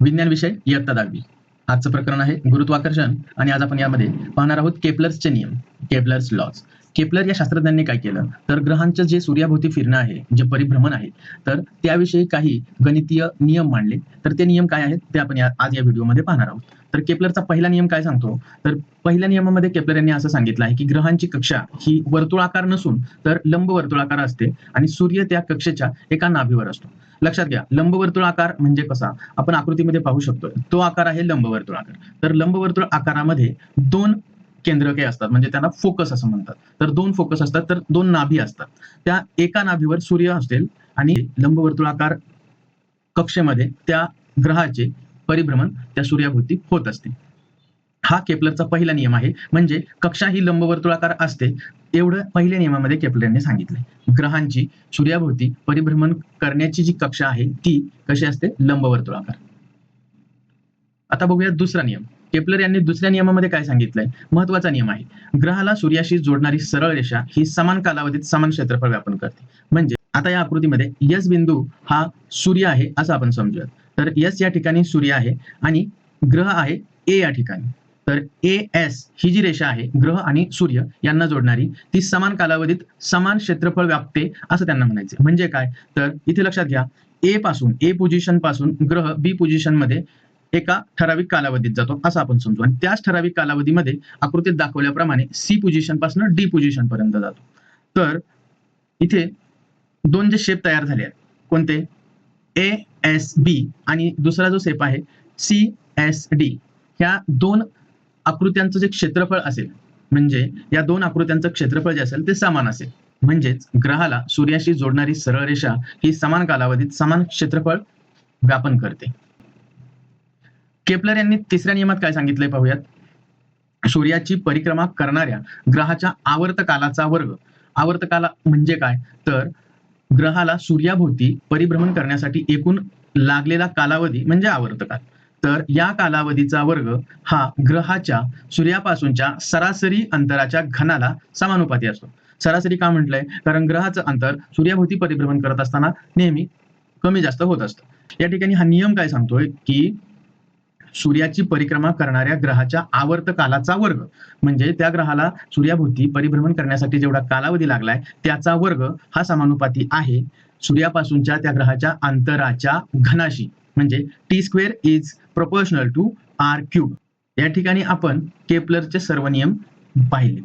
विज्ञान विषय इयत्ता दहावी. आजचं प्रकरण आहे गुरुत्वाकर्षण आणि आज आपण यामध्ये पाहणार आहोत केपलर्सचे नियम केपलर्स लॉज केपलर या शास्त्रज्ञांनी काय केलं? तर ग्रहांचं जे सूर्याभोवती फिरणं आहे जे परिभ्रमण आहे तर त्याविषयी काही गणितीय नियम मांडले. तर ते नियम काय आहेत? ते आपण आज या व्हिडिओमध्ये पाहणार आहोत. तर केपलरचा पहिला नियम काय सांगतो? तर पहिल्या नियमामध्ये केपलर यांनी असं सांगितलं आहे की ग्रहांची कक्षा ही वर्तुळाकार नसून तर लंब वर्तुळाकार असते आणि सूर्य त्या कक्षेच्या एका नाभीवर असतो. लक्षात घ्या. लंबवर्तुळाकार म्हणजे कसा? आपण आकृतीमध्ये पाहू शकतो तो आकार आहे लंबवर्तुळाकार तर लंबवर्तुळ आकारामध्ये दोन केंद्रके असतात. म्हणजे त्यांना फोकस असं म्हणतात. तर दोन फोकस असतात तर दोन नाभी असतात. त्या एका नाभीवर सूर्य असेल आणि लंबवर्तुळाकार कक्षेमध्ये त्या ग्रहाचे परिभ्रमण त्या सूर्याभोवती होत असते. हा केपलरचा पहिला नियम आहे. म्हणजे कक्षा ही लंबवर्तुळाकार असते एवढं पहिल्या नियमामध्ये केपलरने सांगितलंय. ग्रहांची सूर्याभोवती परिभ्रमण करण्याची जी कक्षा आहे ती कशी असते? लंबवर्तुळाकार आता बघूया दुसरा नियम. केपलर यांनी दुसऱ्या नियमामध्ये काय सांगितलंय? महत्त्वाचा नियम आहे. ग्रहाला सूर्याशी जोडणारी सरळ रेषा ही समान कालावधीत समान क्षेत्रफळ व्यापन करते. म्हणजे आता या आकृतीमध्ये यस बिंदू हा सूर्य आहे असं आपण समजूयात. तर यस या ठिकाणी सूर्य आहे आणि ग्रह आहे ए या ठिकाणी. तर ए एस ही जी रेषा आहे ग्रह आणि सूर्य यांना जोडणारी ती समान कालावधीत समान क्षेत्रफळ व्यापते असं त्यांना म्हणायचे म्हणजे काय? तर इथे लक्षात घ्या ए पासून ए पोझिशनपासून ग्रह बी पोझिशनमध्ये एका ठराविक कालावधीत जातो असं आपण समजू. आणि त्याच ठराविक कालावधीमध्ये आकृतीत दाखवल्याप्रमाणे सी पोझिशनपासून डी पोझिशन पर्यंत जातो. तर इथे दोन जे शेप तयार झाले आहेत कोणते? ए एस बी आणि दुसरा जो शेप आहे सी एस डी ह्या दोन आकृत्यांचं जे क्षेत्रफळ असेल म्हणजे या दोन आकृत्यांचं क्षेत्रफळ जे असेल ते समान असेल. म्हणजेच ग्रहाला सूर्याशी जोडणारी सरळ रेषा ही समान कालावधीत समान क्षेत्रफळ व्यापन करते. केपलर यांनी तिसऱ्या नियमात काय सांगितलंय पाहूयात? सूर्याची परिक्रमा करणाऱ्या ग्रहाच्या आवर्त कालाचा वर्ग. आवर्त काला म्हणजे काय? तर ग्रहाला सूर्याभोवती परिभ्रमण करण्यासाठी एकूण लागलेला कालावधी म्हणजे आवर्तकाल तर या कालावधीचा वर्ग हा ग्रहाच्या सूर्यापासूनच्या सरासरी अंतराच्या घनाला समानुपाती असतो. सरासरी का म्हटलंय? कारण ग्रहाचं अंतर सूर्याभोवती परिभ्रमण करत असताना नेहमी कमी जास्त होत असतं. या ठिकाणी हा नियम काय सांगतोय? की सूर्याची परिक्रमा करणाऱ्या ग्रहाच्या आवर्त कालाचा वर्ग. म्हणजे त्या ग्रहाला सूर्याभोवती परिभ्रमण करण्यासाठी जेवढा कालावधी लागलाय त्याचा वर्ग हा समानुपाती आहे. सूर्यापासूनच्या त्या ग्रहाच्या अंतराच्या घनाशी म्हणजे T square is proportional to R cube या ठिकाणी आपण केपलरचे सर्व नियम पाहिले.